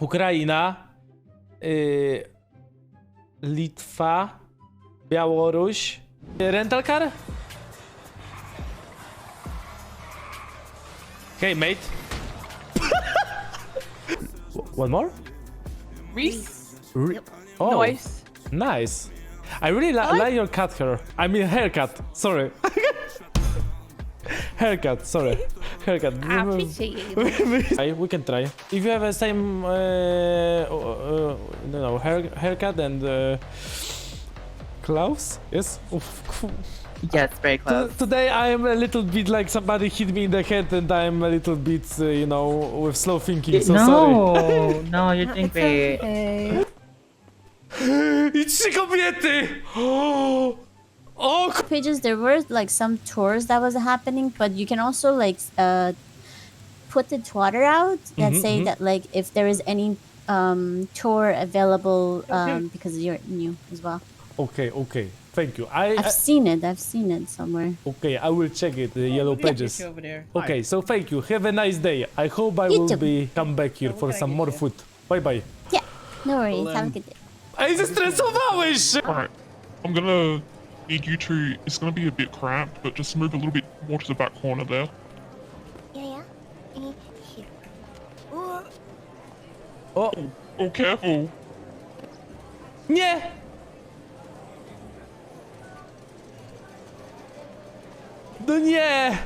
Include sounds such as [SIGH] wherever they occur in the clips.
Ukraina, y, Litwa, Białoruś, rental car? Hey mate. [LAUGHS] One more? Reese? Re- oh, Noise. nice. I really li- like your cut hair. I mean haircut. Sorry. [LAUGHS] haircut. Sorry. [LAUGHS] Haircut. I appreciate you. [LAUGHS] Try, we can try. If you have the same, uh, uh, no, no, hair, haircut and uh, clothes, yes. Oof, cool. Yes, very To- close. today I am a little bit like somebody hit me in the head, and I'm a little bit, uh, you know, with slow thinking. So sorry. [LAUGHS] no, no, you're doing It's great. okay. [GASPS] I kobiety! [GASPS] [GASPS] O, o k- Pages, there were like some tours that was happening, but you can also like uh, put the Twitter out that Mhm, say mhm. that like if there is any um, tour available um, because you're new as well. Okay, okay. Thank you. I, I've I seen it. I've seen it somewhere. okay. I will check it. The yellow pages. over there. Okay, so thank you. Have a nice day. I hope I You will too. be come back here for some more food. Bye bye. Yeah, no worries. Have a good day. Ej, zestresowałeś się! Alright, I'm gonna need you to. It's gonna be a bit cramped, but just move a little bit more to the back corner there. Yeah, yeah. Uh, here. Ooh, O, Oh, careful! nie! No nie!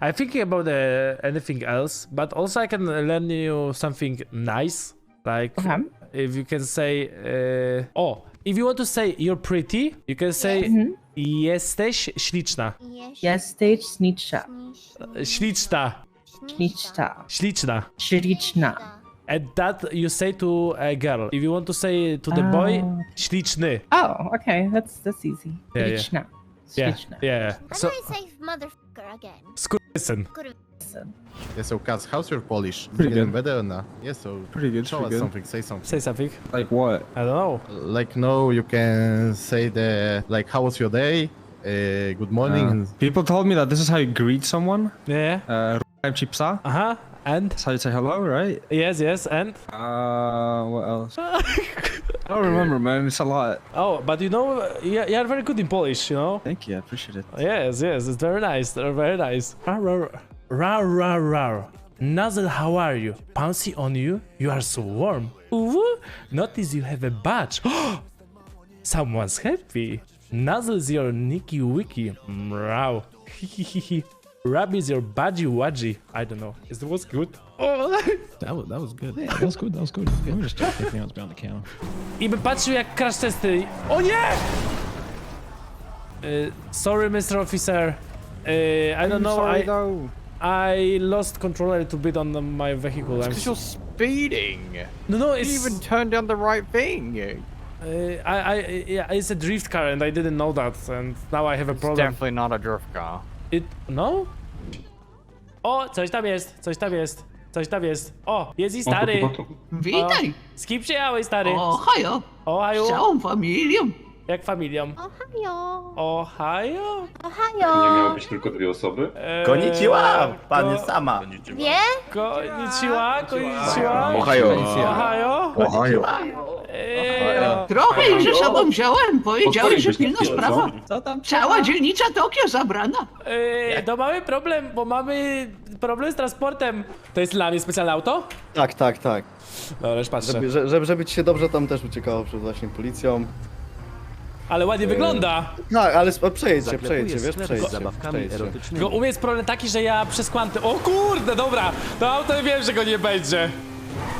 I'm thinking about uh, anything else, but also I can learn you something nice. Like, Okay. if you can say, uh, oh, if you want to say you're pretty, you can say mm-hmm. jesteś śliczna. yes. Yes, stage snitcha. Śliczna. Snitcha. Śliczna. Shirichna. And that you say to a girl. If you want to say to the boy, Oh. śliczny. Oh, okay. That's that's easy. Yeah, yeah. Shirichna. Yeah, Shirichna. yeah. How So, do I say motherfucker again? Skurwysyn. Yeah, so Kaz, how's your Polish? Pretty Getting good. better or not? Yeah, so Pretty good, show pretty us good. something, say something. Say something. Like what? I don't know. Like no, you can say the like how was your day? Uh, good morning. Uh, people told me that this is how you greet someone. Yeah. Uh, ruchałem ci psa. Uh huh. And? That's how you say hello, right? Yes, yes, and? Uh, what else? [LAUGHS] I don't remember, man. It's a lot. Oh, but you know, you you are very good in Polish, you know? Thank you. I appreciate it. Yes, yes, it's very nice. They're very nice. Rar, rar, rar, rar, rar. Nuzzle, how are you? Pouncy on you? You are so warm. Ooh, notice you have a badge. [GASPS] Someone's happy. Nuzzle's your Nicky Wiki. Meow. Rab [LAUGHS] is your badgy wadgy. I don't know. Is that was good? Oh. That was that was good. That was good. That was good. Let me just check everything else behind the counter. I bym patrzył jak crash testy. O nie! Y, sorry, Mr. Officer. I don't know. I, though. I lost control a little bit on the, my vehicle. I'm Because you're speeding. no, no, it's... You it's even turned down the right thing. uh, I, I, yeah, it's a drift car, and I didn't know that, and now I have a problem. It's problem. definitely not a drift car. It no? O, coś tam jest, coś tam jest, coś tam jest. O, jest i stary. Witaj! Z kim przyjechałeś, stary? O, hajo! O, Z całą familią! Jak familią? Ohio. Ohio? Ohio. miały być tylko dwie osoby? Eee, Konnichiwa, panie ko- sama. Wie? Konnichiwa, konnichiwa. Ohio. Ohio. Ohio. Trochę ich ze sobą wziąłem, powiedziałeś, że pilna sprawa. Co tam? Cała dzielnica Tokio zabrana. eee, to mamy problem, bo mamy problem z transportem. To jest dla mnie specjalne auto? Tak, tak, tak. Dobra, już patrzę. Żeby, że- żeby, żeby ci się dobrze tam też uciekało przed właśnie policją. Ale ładnie wygląda. Tak, ale sp- przejdźcie, przejdźcie, wiesz, przejdźcie. przejdźcie. Tylko u mnie jest problem taki, że ja przez kwanty... O kurde, dobra! To auto wiem, że go nie będzie.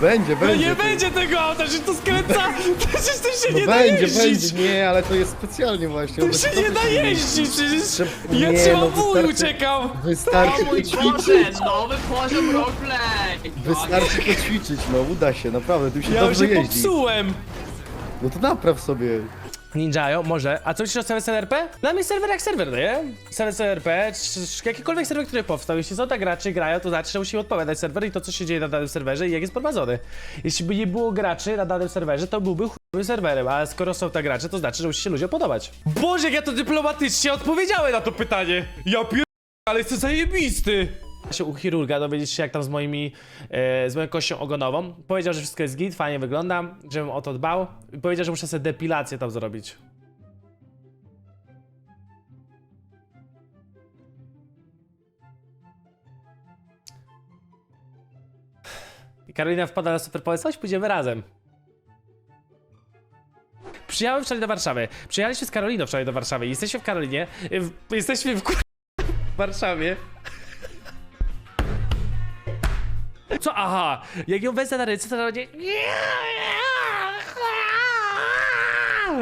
Będzie, No będzie. nie będzie tego auta, że to skręca! [LAUGHS] [LAUGHS] Przecież to się No nie da będzie, jeździć! będzie, nie, ale to jest specjalnie właśnie. To się to nie da jeździć! Przecież Trzeba- ja nie, trzymam no i wystarczy- uciekał! Wystarczy poćwiczyć, nowy poziom roleplay! wystarczy poćwiczyć, no uda się, naprawdę, tu się Ja już dobrze się jeździ. popsułem! No to napraw sobie. Ninjajo, może. A co myślisz o serwer SRP? Dla mnie serwer jak serwer, no nie? Serwer czy jakikolwiek serwer, który powstał, jeśli są tak gracze grają, to znaczy, że musi odpowiadać serwer i to, co się dzieje na danym serwerze i jak jest prowadzony. Jeśli by nie było graczy na danym serwerze, to byłby chujowym serwerem, a skoro są tak gracze, to znaczy, że musi się ludziom podobać. Boże, jak ja to dyplomatycznie odpowiedziałem na to pytanie! Ja pier... ale jestem zajebisty! Się u chirurga dowiedzieć się jak tam z moimi, e, z moją kością ogonową. Powiedział, że wszystko jest git, fajnie wyglądam, żebym o to dbał. I powiedział, że muszę sobie depilację tam zrobić. Karolina wpada na super pomysł, pójdziemy razem. Przyjechałem wczoraj do Warszawy. Przyjechaliśmy z Karoliną wczoraj do Warszawy. Jesteśmy w Karolinie. W, jesteśmy w, kur- [LAUGHS] w Warszawie. Co? Aha! Jak ją wezmę na ręce, to będzie...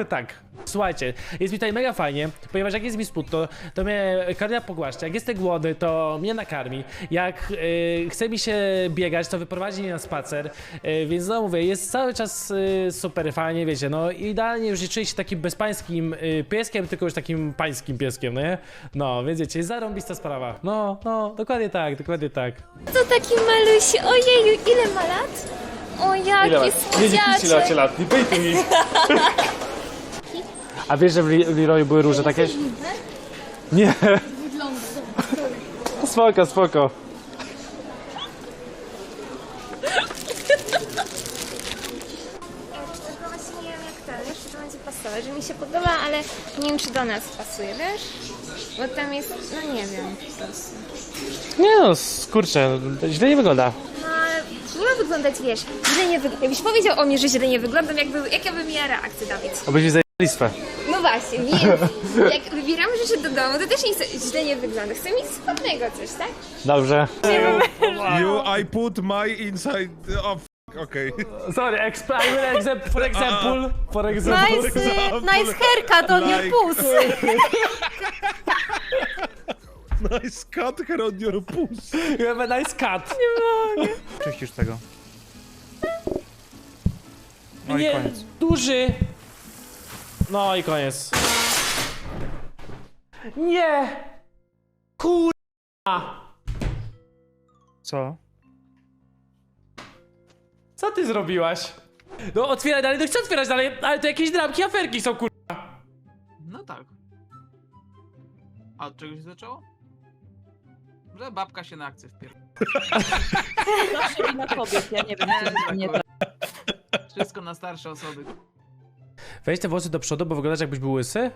Tak. Słuchajcie, jest mi tutaj mega fajnie, ponieważ jak jest mi smutno, to mnie Karolina pogłaszcza. Jak jestem głodny, to mnie nakarmi. Jak y, chce mi się biegać, to wyprowadzi mnie na spacer. Y, więc no mówię, jest cały czas y, super fajnie, wiecie, no idealnie już nie czuję się takim bezpańskim y, pieskiem, tylko już takim pańskim pieskiem, no nie? No, więc wiecie, jest zarąbista sprawa. No, no, dokładnie tak, dokładnie tak. To taki malusi. Ojeju, ile ma lat? O, jaki słodziaczek. lat, nie pejtuj mi. [LAUGHS] A wiesz, że w Li- Leroyu były róże takie? Nie. [LAUGHS] Spoko, spoko. Tylko właśnie nie wiem jak to, wiesz, czy to będzie pasować, że mi się podoba, ale nie wiem czy do nas pasuje, wiesz? Bo tam jest, no nie wiem po prostu. Nie no, kurczę, źle nie wygląda. No ale nie ma wyglądać, wiesz, źle nie wygląda. Jakbyś powiedział o mnie, że źle nie wyglądam, jakby, jaka by miała reakcja, Dawid? Obyś mi zajęli listwę. No właśnie, więc jak wybieramy rzeczy do domu, to też nie źle nie wygląda. Chcę mieć spodnego coś, tak? Dobrze. You, I put my inside. Oh, f- okay. Sorry, exp- I will example, for example, for example. nice haircut on your pussy. Nice cut hair on your pussy. You have a nice cut. Czyścisz tego. No nie, i koniec. duży. No i koniec. Nie! Kurwa! Co? Co ty zrobiłaś? No otwieraj dalej, no chcę otwierać dalej, ale to jakieś dramki, aferki są kurwa. No tak. A od czego się zaczęło? Że babka się na akcję wpier... Zawsze wina kobiet, ja nie wiem, co nie tak. Wszystko na starsze osoby. Weź te włosy do przodu, bo wyglądasz jakbyś był łysy.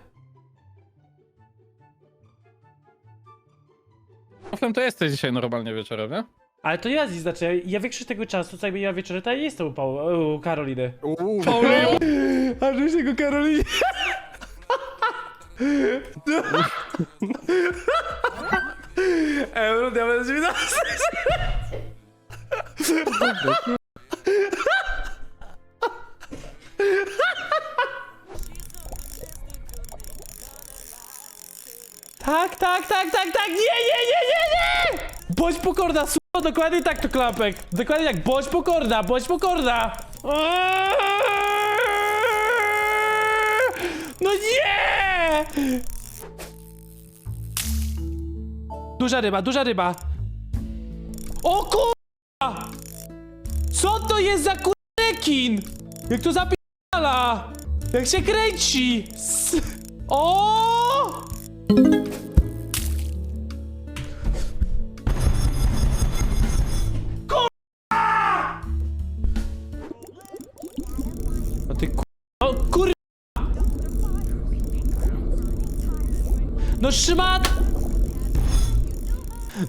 Offlem to jesteś dzisiaj normalnie wieczorem, nie? Ale to ja znaczy, ja większość tego czasu, co jakby ja wieczorem, to ja jestem u, Paul, u Karoliny. Uuu, Paulin! [LAUGHS] A żeś tego Karoliny... Euro, diament, 19! Tak, tak, tak, tak, nie, nie, nie, nie, nie! Bądź pokorna, s***o, dokładnie tak to klapek. Dokładnie tak, bądź pokorna, bądź pokorna. No nie! Duża ryba, duża ryba. O kurwa! Co to jest za kurrekin? Jak to zapierdala? Jak się kręci? S o!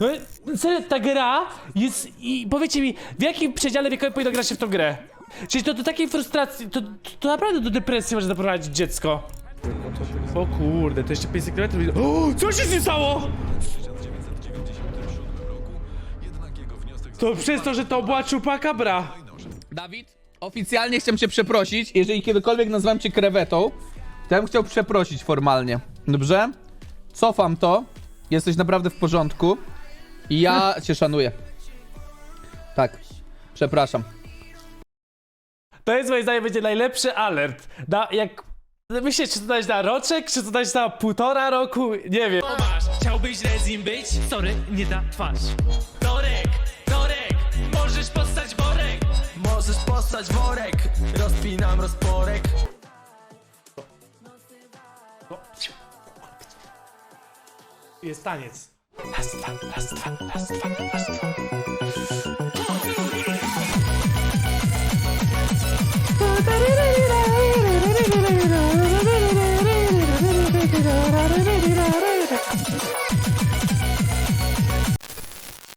No! No, serio, ta gra jest... I powiedzcie mi, w jakim przedziale wiekowym powinno grać się w tą grę? Czyli to do takiej frustracji, to, to, to naprawdę do depresji może doprowadzić dziecko. O kurde, to jeszcze 500 km. O, co się stało? To przez to, że to była czupakabra. Dawid, oficjalnie chcę cię przeprosić. Jeżeli kiedykolwiek nazwałem cię krewetą, to ja bym chciał przeprosić formalnie. Dobrze? Cofam to. Jesteś naprawdę w porządku. I ja [LAUGHS] cię szanuję. Tak. Przepraszam. To jest moim zdaniem będzie najlepszy alert. Na, jak... Myślisz, czy to dać na roczek, czy to dać na półtora roku? Nie wiem. Masz, chciałbyś rezim być? Sorry, nie da twarz. Torek, Torek, możesz postać worek. Możesz postać worek, rozpinam rozporek. Jest taniec. Raz, dwa, raz, dwa,